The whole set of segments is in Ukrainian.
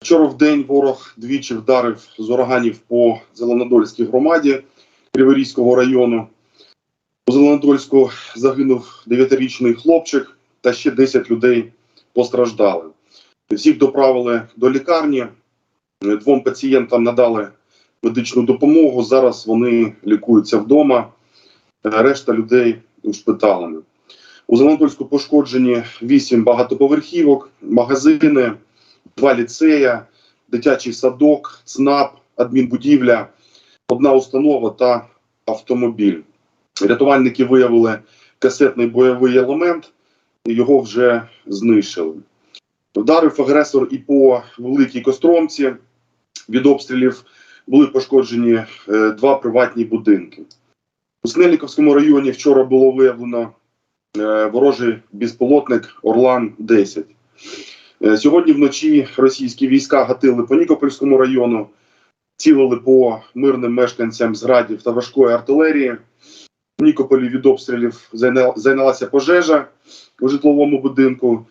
Вчора в день ворог двічі вдарив з ураганів по Зеленодольській громаді Криворізького району. У Зеленодольську загинув 9-річний хлопчик та ще 10 людей постраждали. Всіх доправили до лікарні. Двом пацієнтам надали медичну допомогу. Зараз вони лікуються вдома. Решта людей ушпиталені. У Зеленодольську пошкоджені 8 багатоповерхівок, магазини, два ліцея, дитячий садок, ЦНАП, адмінбудівля, одна установа та автомобіль. Рятувальники виявили касетний бойовий елемент, і його вже знищили. Вдарив агресор і по великій костромці. Від обстрілів були пошкоджені е, два приватні будинки. У Снельниковському районі вчора було виявлено е, ворожий безпілотник Орлан 10. Е, Сьогодні вночі російські війська гатили по Нікопольському району, цілили по мирним мешканцям зградів та важкої артилерії. В Нікополі від обстрілів зайнялася пожежа у житловому будинку.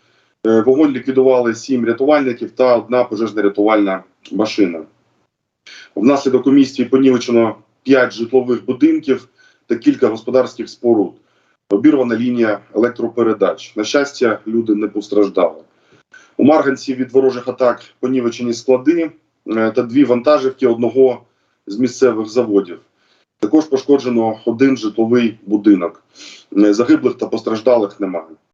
Е, Вогонь ліквідували сім рятувальників та одна пожежна рятувальна машина. Внаслідок у місті понівечено 5 житлових будинків та кілька господарських споруд. Обірвана лінія електропередач. На щастя, люди не постраждали. Марганці від ворожих атак понівечені склади е, та дві вантажівки одного з місцевих заводів. Також пошкоджено один житловий будинок. Е, Загиблих та постраждалих немає.